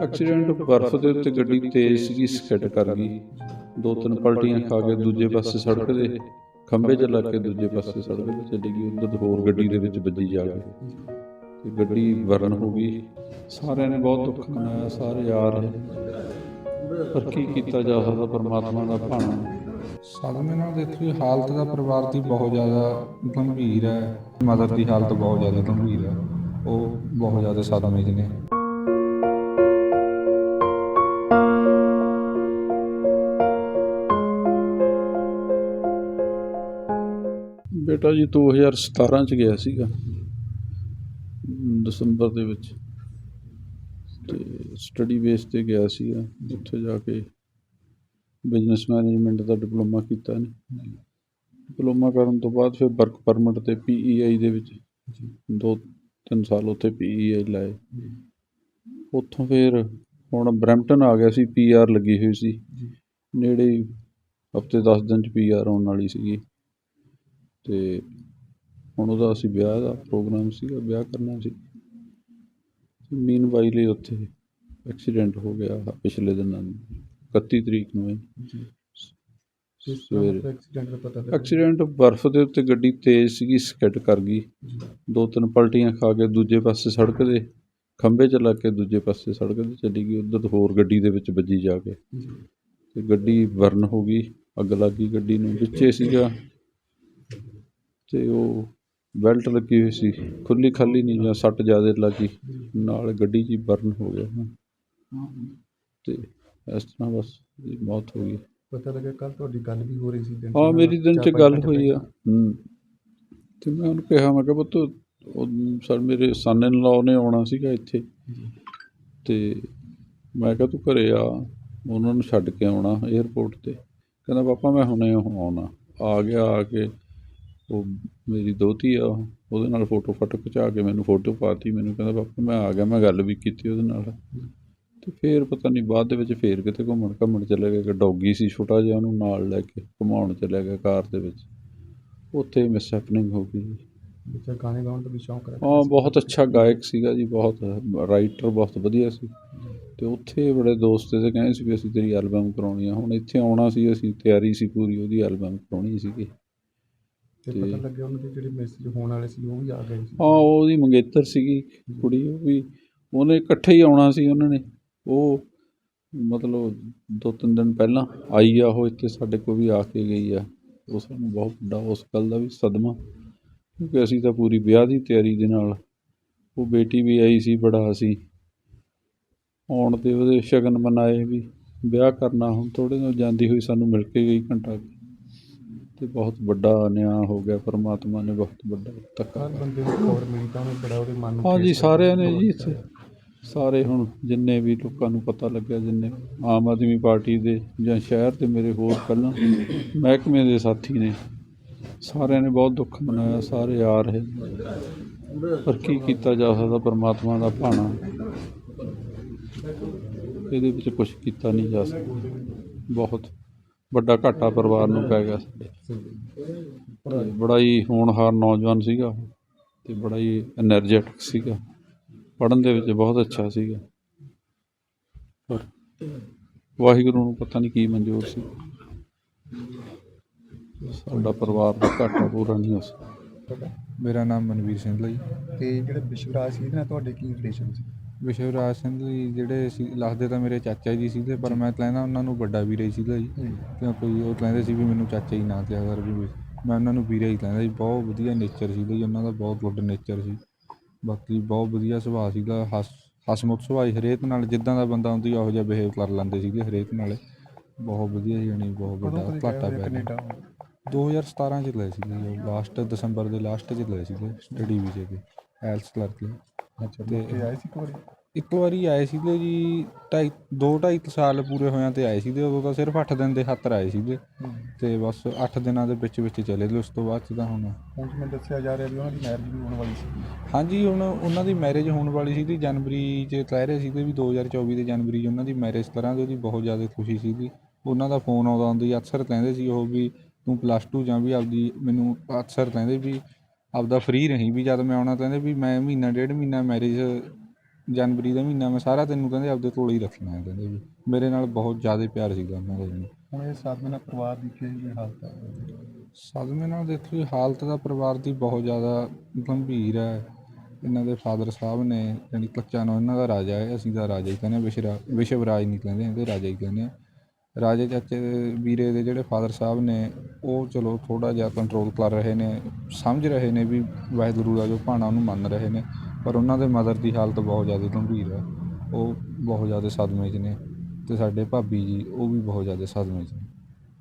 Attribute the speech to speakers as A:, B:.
A: Accident ਬਰਫ਼ ਦੇ ਉੱਤੇ ਗੱਡੀ ਤੇਜ਼ ਸੀਗੀ ਸਕਿੱਡ ਕਰ ਗਈ। ਦੋ ਤਿੰਨ ਪਲਟੀਆਂ ਖਾ ਕੇ ਦੂਜੇ ਪਾਸੇ ਸੜਕ ਦੇ ਖੰਭੇ 'ਚ ਲੱਗ ਕੇ ਦੂਜੇ ਪਾਸੇ ਸੜਕ ਤੇ ਚਲੀ ਗਈ। ਉਧਰ ਹੋਰ ਗੱਡੀ ਦੇ ਵਿੱਚ ਵੱਜੀ ਜਾ ਕੇ। ਤੇ ਗੱਡੀ ਬਰਨ ਹੋ ਗਈ। ਸਾਰਿਆਂ ਨੇ ਬਹੁਤ ਦੁੱਖ ਮਨਾਇਆ, ਸਾਰੇ ਯਾਰ ਪਰ ਕੀ ਕੀਤਾ ਜਾ ਸਕਦਾ? ਪਰਮਾਤਮਾ ਦਾ ਭਾਣਾ।
B: ਸਦਮੇ ਨਾਲ ਦੇਖੋ ਜੀ ਹਾਲਤ ਦਾ ਪਰਿਵਾਰ ਦੀ ਬਹੁਤ ਜ਼ਿਆਦਾ ਗੰਭੀਰ ਹੈ। ਮਦਰ ਦੀ ਹਾਲਤ ਬਹੁਤ ਜ਼ਿਆਦਾ ਗੰਭੀਰ ਹੈ। ਉਹ ਬਹੁਤ ਜ਼ਿਆਦਾ ਸਦਮੇ 'ਚ ਨੇ।
A: ਬੇਟਾ ਜੀ 2017 ਚ ਗਿਆ ਸੀਗਾ ਦਸੰਬਰ ਦੇ ਵਿੱਚ। ਤੇ ਸਟੱਡੀ ਬੇਸ ਤੇ ਗਿਆ ਸੀਗਾ ਉੱਥੇ ਜਾ ਕੇ ਬਿਜ਼ਨਸ ਮੈਨੇਜਮੈਂਟ ਦਾ ਡਿਪਲੋਮਾ ਕੀਤਾ ਨੇ ਡਿਪਲੋਮਾ ਕਰਨ ਤੋਂ ਬਾਅਦ ਫਿਰ ਵਰਕ ਪਰਮਿਟ ਤੇ ਪੀਈਆਈ ਦੇ ਵਿੱਚ ਦੋ ਤਿੰਨ ਸਾਲ ਉੱਥੇ ਪੀਈਆਈ ਲਾਏ। ਉੱਥੋਂ ਫਿਰ ਹੁਣ ਬਰੈਂਪਟਨ ਆ ਗਿਆ ਸੀ ਪੀਆਰ ਲੱਗੀ ਹੋਈ ਸੀ। ਨੇੜੇ ਹਫ਼ਤੇ 10 ਦਿਨ ਚ ਪੀਆਰ ਆਉਣ ਵਾਲੀ ਸੀਗੀ। ਤੇ ਹੁਣ ਉਹਦਾ ਅਸੀਂ ਵਿਆਹ ਦਾ ਪ੍ਰੋਗਰਾਮ ਸੀਗਾ ਵਿਆਹ ਕਰਨਾ ਸੀ। ਮੀਨ ਵਾਈ ਲਈ ਉੱਥੇ ਐਕਸੀਡੈਂਟ ਹੋ ਗਿਆ ਪਿਛਲੇ ਦਿਨਾਂ ਨੂੰ 31 ਤਰੀਕ ਨੂੰ ਸਵੇਰੇ।
C: ਐਕਸੀਡੈਂਟ ਦਾ ਪਤਾ
A: ਐਕਸੀਡੈਂਟ ਬਰਫ਼ ਦੇ ਉੱਤੇ ਗੱਡੀ ਤੇਜ਼ ਸੀਗੀ ਸਕਿੱਡ ਕਰ ਗਈ। ਦੋ ਤਿੰਨ ਪਲਟੀਆਂ ਖਾ ਕੇ ਦੂਜੇ ਪਾਸੇ ਸੜਕ ਦੇ ਖੰਭੇ 'ਚ ਲੱਗ ਕੇ ਦੂਜੇ ਪਾਸੇ ਸੜਕ ਤੇ ਚਲੀ ਗਈ। ਉਧਰ ਹੋਰ ਗੱਡੀ ਦੇ ਵਿੱਚ ਵੱਜੀ ਜਾ ਕੇ। ਤੇ ਗੱਡੀ ਬਰਨ ਹੋ ਗਈ ਅੱਗ ਲੱਗ ਗਈ ਗੱਡੀ ਨੂੰ। ਵਿੱਚੇ ਸੀਗਾ ਤੇ ਉਹ ਬੈਲਟ ਲੱਗੀ ਹੋਈ ਸੀ ਖੁੱਲੀ ਖਾਲੀ ਨਹੀਂ ਜਾਂ ਸੱਟ ਜ਼ਿਆਦਾ ਲੱਗੀ ਨਾਲ ਗੱਡੀ ਹੀ ਬਰਨ ਹੋ ਗਿਆ ਤੇ ਇਸ ਤਰ੍ਹਾਂ ਬਸ ਦੀ ਮੌਤ ਹੋ ਗਈ।
C: ਪਤਾ ਲੱਗਾ ਕੱਲ ਤੁਹਾਡੀ ਗੱਲ ਵੀ ਹੋ ਰਹੀ ਸੀ
A: ਹਾਂ ਮੇਰੀ ਦਿਨ ਚ ਗੱਲ ਹੋਈ ਆ। ਹੂੰ। ਤੇ ਮੈਂ ਉਹਨੂੰ ਕਿਹਾ ਮੈਂ ਕਿਹਾ ਪੁੱਤ ਉਹ ਸਰ ਮੇਰੇ ਸਨ ਇਨ ਲਾਅ ਨੇ ਆਉਣਾ ਸੀਗਾ ਇੱਥੇ। ਤੇ ਮੈਂ ਕਿਹਾ ਤੂੰ ਘਰੇ ਆ ਉਹਨਾਂ ਨੂੰ ਛੱਡ ਕੇ ਆਉਣਾ 에ਅਰਪੋਰਟ ਤੇ। ਕਹਿੰਦਾ ਪਾਪਾ ਮੈਂ ਹੁਣੇ ਆਉਣਾ। ਆ ਗਿਆ ਆ ਕੇ ਉਹ ਮੇਰੀ ਦੋਤੀ ਆ ਉਹਦੇ ਨਾਲ ਫੋਟੋ ਫੋਟੋ ਖਿਚਾ ਕੇ ਮੈਨੂੰ ਫੋਟੋ ਪਾਤੀ ਮੈਨੂੰ ਕਹਿੰਦਾ ਪਾਪਾ ਮੈਂ ਆ ਗਿਆ ਮੈਂ ਗੱਲ ਵੀ ਕੀਤੀ ਉਹਦੇ ਨਾਲ। ਤੇ ਫੇਰ ਪਤਾ ਨਹੀਂ ਬਾਅਦ ਦੇ ਵਿੱਚ ਫੇਰ ਕਿਤੇ ਘੁੰਮਣ ਘੁੰਮਣ ਚਲੇ ਗਏ ਕਿ ਡੌਗੀ ਸੀ ਛੋਟਾ ਜਿਹਾ ਉਹਨੂੰ ਨਾਲ ਲੈ ਕੇ ਘੁਮਾਉਣ ਚਲੇ ਗਏ ਕਾਰ ਦੇ ਵਿੱਚ। ਉੱਥੇ ਮਿਸ ਹੈਪਨਿੰਗ ਹੋ ਗਈ
C: ਬੱਚਾ ਗਾਣੇ ਗਾਉਣ ਦਾ ਵੀ ਸ਼ੌਂਕ ਰੱਖਦਾ
A: ਹਾਂ। ਬਹੁਤ ਅੱਛਾ ਗਾਇਕ ਸੀਗਾ ਜੀ ਬਹੁਤ ਰਾਈਟਰ ਬਹੁਤ ਵਧੀਆ ਸੀ। ਤੇ ਉੱਥੇ ਬੜੇ ਦੋਸਤ ਤੇ ਕਹਿੰਦੇ ਸੀ ਵੀ ਅਸੀਂ ਤੇਰੀ ਐਲਬਮ ਕਰਾਉਣੀ ਆ। ਹੁਣ ਇੱਥੇ ਆਉਣਾ ਸੀ ਅਸੀਂ ਤਿਆਰੀ ਸੀ ਪੂਰੀ ਉਹਦੀ ਐਲਬਮ ਕਰਾਉਣੀ ਸੀਗੀ।
C: ਤੇ
A: ਤੇ-
C: ਪਤਾ ਲੱਗਿਆ ਉਹਨਾਂ ਦੇ ਜਿਹੜੇ ਮੈਸੇਜ ਹੋਣ ਵਾਲੇ ਸੀ ਉਹ ਵੀ ਆ ਗਏ ਸੀ।
A: ਹਾਂ ਉਹਦੀ ਮੰਗੇਤਰ ਸੀਗੀ ਕੁੜੀ ਉਹ ਵੀ ਉਹਨੇ ਇਕੱਠੇ ਹੀ ਆਉਣਾ ਸੀ ਉਹਨਾਂ ਨੇ। ਉਹ ਮਤਲਬ ਦੋ ਤਿੰਨ ਦਿਨ ਪਹਿਲਾਂ ਆਈ ਆ ਉਹ ਇੱਥੇ ਸਾਡੇ ਕੋਲ ਵੀ ਆ ਕੇ ਗਈ ਆ। ਉਹ ਸਾਨੂੰ ਬਹੁਤ ਵੱਡਾ ਉਸ ਗੱਲ ਦਾ ਵੀ ਸਦਮਾ। ਕਿਉਂਕਿ ਅਸੀਂ ਤਾਂ ਪੂਰੀ ਵਿਆਹ ਦੀ ਤਿਆਰੀ ਦੇ ਨਾਲ ਉਹ ਬੇਟੀ ਵੀ ਆਈ ਸੀ ਬੜਾ ਅਸੀਂ ਆਉਣ ਤੇ ਉਹਦੇ ਸ਼ਗਨ ਮਨਾਏ ਵੀ ਵਿਆਹ ਕਰਨਾ ਹੁਣ ਥੋੜੇ ਦਿਨ ਜਾਂਦੀ ਹੋਈ ਸਾਨੂੰ ਮਿਲ ਕੇ ਗਈ ਘੰਟਾ ਕੁ। ਤੇ ਬਹੁਤ ਵੱਡਾ ਨਿਆਂ ਹੋ ਗਿਆ ਪਰਮਾਤਮਾ ਨੇ ਬਹੁਤ ਵੱਡਾ ਧੱਕਾ
C: ਹਰ ਬੰਦੇ ਨੂੰ ਖਬਰ ਮਿਲੀ ਤਾਂ ਉਹਨੇ ਬੜਾ ਉਹਦੇ ਮਨ ਨੂੰ
A: ਹਾਂ ਜੀ
C: ਠੇਸ
A: ਸਾਰਿਆਂ। ਨੇ ਜੀ ਇੱਥੇ। ਸਾਰੇ ਹੁਣ ਜਿੰਨੇ ਵੀ ਲੋਕਾਂ ਨੂੰ ਪਤਾ ਲੱਗਿਆ ਜਿੰਨੇ ਆਮ ਆਦਮੀ ਪਾਰਟੀ ਦੇ ਜਾਂ ਸ਼ਹਿਰ ਦੇ ਮੇਰੇ ਹੋਰ ਪਹਿਲਾਂ ਮਹਿਕਮੇ ਦੇ ਸਾਥੀ ਨੇ ਸਾਰਿਆਂ ਨੇ ਬਹੁਤ ਦੁੱਖ ਮਨਾਇਆ ਸਾਰੇ ਆ ਰਹੇ। ਪਰ ਕੀ ਕੀਤਾ ਜਾ ਸਕਦਾ ਪਰਮਾਤਮਾ ਦਾ ਭਾਣਾ ਇਹਦੇ ਵਿੱਚ ਕੁਝ ਕੀਤਾ ਨਹੀਂ ਜਾ ਸਕਦਾ। ਬਹੁਤ ਵੱਡਾ ਘਾਟਾ ਪਰਿਵਾਰ ਨੂੰ ਪੈ ਗਿਆ ਸੀ। ਬੜਾ ਹੀ ਹੋਣਹਾਰ ਨੌਜਵਾਨ ਸੀਗਾ ਤੇ ਬੜਾ ਹੀ એનર્ਜੈਟਿਕ ਸੀਗਾ। ਪੜਨ ਦੇ ਵਿੱਚ ਬਹੁਤ ਅੱਛਾ ਸੀਗਾ। ਪਰ ਵਾਹਿਗੁਰੂ ਨੂੰ ਪਤਾ ਨਹੀਂ ਕੀ ਮਨਜ਼ੂਰ ਸੀ। ਸਾਡਾ ਪਰਿਵਾਰ ਦਾ ਘਾਟਾ ਪੂਰਾ ਨਹੀਂ ਹੋ ਸਕਿਆ
B: ਮੇਰਾ ਨਾਮ ਮਨਵੀਰ ਸਿੰਘ ਲਈ
C: ਤੇ ਜਿਹੜੇ ਵਿਸ਼ਵਰਾਜ ਸੀ ਤੁਹਾਡੇ ਕੀ ਰਿਲੇਸ਼ਨ ਸੀ?
B: ਵਿਸ਼ਵਰਾਜ ਸਿੰਘ ਜੀ ਜਿਹੜੇ ਸੀ ਲੱਗਦੇ ਤਾਂ ਮੇਰੇ ਚਾਚਾ ਜੀ ਸੀਗੇ ਪਰ ਮੈਂ ਕਹਿੰਦਾ ਉਹਨਾਂ ਨੂੰ ਵੱਡਾ ਵੀਰੇ ਹੀ ਸੀਗਾ ਜੀ। ਕਿਉਂਕਿ ਉਹ ਕਹਿੰਦੇ ਸੀ ਵੀ ਮੈਨੂੰ ਚਾਚਾ ਹੀ ਨਾ ਕਿਹਾ ਕਰ ਵੀ ਮੈਂ ਉਹਨਾਂ ਨੂੰ ਵੀਰੇ ਹੀ ਕਹਿੰਦਾ ਜੀ। ਬਹੁਤ ਵਧੀਆ ਨੇਚਰ ਸੀਗਾ ਜੀ ਉਹਨਾਂ ਦਾ ਬਹੁਤ ਗੁੱਡ ਨੇਚਰ ਸੀ। ਬਾਕੀ ਬਹੁਤ ਵਧੀਆ ਸੁਭਾਅ ਸੀਗਾ ਹਸ ਹਸਮੁਖ ਸੁਭਾਅ ਸੀ, ਹਰੇਕ ਨਾਲ ਜਿੱਦਾਂ ਦਾ ਬੰਦਾ ਹੁੰਦੀ ਉਹੋ ਜਿਹਾ ਬਿਹੇਵ ਕਰ ਲੈਂਦੇ ਸੀਗੇ ਹਰੇਕ ਨਾਲ। ਬਹੁਤ ਵਧੀਆ ਸੀ ਜਾਣੀ ਬਹੁਤ ਵੱਡਾ ਘਾਟਾ ਪੈ ਗਿਆ।
C: ਕੈਨੇਡਾ
B: 2017 ਚ ਲਏ ਸੀਗੇ ਲਾਸਟ ਦਸੰਬਰ ਦੇ ਲਾਸਟ ਚ ਲਏ ਸੀਗੇ ਸਟੱਡੀ ਵੀਜ਼ੇ ਤੇ ਐਲਸ ਕਲਰਕ ਲਈ
C: ਅੱਛਾ
B: ਤੇ-
C: ਤੇ ਆਏ ਸੀ ਇੱਕ ਵਾਰੀ?
B: ਇੱਕ ਵਾਰੀ ਆਏ ਸੀਗੇ ਜੀ ਢਾਈ ਦੋ ਢਾਈ ਕੁ ਸਾਲ ਪੂਰੇ ਹੋਇਆਂ ਤੇ ਆਏ ਸੀਗੇ ਉਦੋਂ ਤਾਂ ਸਿਰਫ 8 ਦਿਨ ਦੇ ਖਾਤਰ ਆਏ ਸੀਗੇ। ਤੇ ਬਸ 8 ਦਿਨਾਂ ਦੇ ਵਿੱਚ ਵਿੱਚ ਚਲੇ ਗਏ ਉਸ ਤੋਂ ਬਾਅਦ ਚ ਤਾਂ ਹੁਣ
C: ਹੁਣ ਜਿਵੇਂ ਦੱਸਿਆ ਜਾ ਰਿਹਾ ਵੀ ਉਹਨਾਂ ਦੀ ਮੈਰਿਜ ਵੀ ਹੋਣ ਵਾਲੀ ਸੀ।
B: ਹਾਂਜੀ ਹੁਣ ਉਹਨਾਂ ਦੀ ਮੈਰਿਜ ਹੋਣ ਵਾਲੀ ਸੀ ਜਨਵਰੀ 'ਚ ਕਹਿ ਰਹੇ ਸੀਗੇ ਵੀ 2024 ਦੇ ਜਨਵਰੀ 'ਚ ਉਹਨਾਂ ਦੀ ਮੈਰਿਜ ਕਰਾਂਗੇ ਉਹਦੀ ਬਹੁਤ ਜ਼ਿਆਦਾ ਖੁਸ਼ੀ ਸੀਗੀ। ਉਹਨਾਂ ਦਾ ਫੋਨ ਆਉਂਦਾ ਹੁੰਦੀ ਅਕਸਰ ਕਹਿੰਦੇ ਸੀ ਉਹ ਵੀ ਤੂੰ ਪਲੱਸ 2 ਜਾਂ ਵੀ ਆਪਦੀ ਮੈਨੂੰ ਅਕਸਰ ਕਹਿੰਦੇ ਵੀ ਆਪਦਾ ਫ੍ਰੀ ਰਹੀਂ ਵੀ ਜਦ ਮੈਂ ਆਉਣਾ ਕਹਿੰਦੇ ਵੀ ਮੈਂ ਮਹੀਨਾ ਡੇਢ ਮਹੀਨਾ ਮੈਰਿਜ ਜਨਵਰੀ ਦਾ ਮਹੀਨਾ ਮੈਂ ਸਾਰਾ ਤੈਨੂੰ ਕਹਿੰਦੇ ਆਪਦੇ ਕੋਲ ਹੀ ਰੱਖਣਾ ਹੈ ਕਹਿੰਦੇ ਵੀ। ਮੇਰੇ ਨਾਲ ਬਹੁਤ ਜ਼ਿਆਦਾ ਪਿਆਰ ਸੀਗਾ ਉਹਨਾਂ ਦਾ ਜੀ
C: ਹੁਣ ਇਹ ਸਾਧਨ ਨਾਲ ਪਰਿਵਾਰ ਦੀ ਜਿਹੀ ਹਾਲਤ ਹੈ?
B: ਸਦਮੇ ਨਾਲ ਦੇਖੋ ਜੀ ਹਾਲਤ ਦਾ ਪਰਿਵਾਰ ਦੀ ਬਹੁਤ ਜ਼ਿਆਦਾ ਗੰਭੀਰ ਹੈ। ਇਹਨਾਂ ਦੇ ਫਾਦਰ ਸਾਹਿਬ ਨੇ ਯਾਨੀ ਕੱਚਾ ਨੂੰ ਇਹਨਾਂ ਦਾ ਰਾਜਾ ਹੈ ਅਸੀਂ ਤਾਂ ਰਾਜਾ ਹੀ ਕਹਿੰਦੇ ਹਾਂ, ਵਿਸ਼ਰਾ ਵਿਸ਼ਵਰਾਜ ਨਹੀਂ ਕਹਿੰਦੇ ਇਹਦੇ ਰਾਜਾ ਹੀ ਕਹਿੰਦੇ ਹਾਂ। ਰਾਜੇ ਚਾਚੇ ਦੇ ਵੀਰੇ ਦੇ ਜਿਹੜੇ ਫਾਦਰ ਸਾਹਿਬ ਨੇ, ਉਹ ਚਲੋ ਥੋੜ੍ਹਾ ਜਿਹਾ ਕੰਟਰੋਲ ਕਰ ਰਹੇ ਨੇ, ਸਮਝ ਰਹੇ ਨੇ ਵੀ ਵਾਹਿਗੁਰੂ ਦਾ ਜੋ ਭਾਣਾ ਉਹਨੂੰ ਮੰਨ ਰਹੇ ਨੇ, ਪਰ ਉਹਨਾਂ ਦੇ ਮਦਰ ਦੀ ਹਾਲਤ ਬਹੁਤ ਜ਼ਿਆਦਾ ਗੰਭੀਰ ਹੈ। ਉਹ ਬਹੁਤ ਜ਼ਿਆਦਾ ਸਦਮੇ 'ਚ ਨੇ ਅਤੇ ਸਾਡੇ ਭਾਬੀ ਜੀ ਉਹ ਵੀ ਬਹੁਤ ਜ਼ਿਆਦਾ ਸਦਮੇ 'ਚ ਨੇ।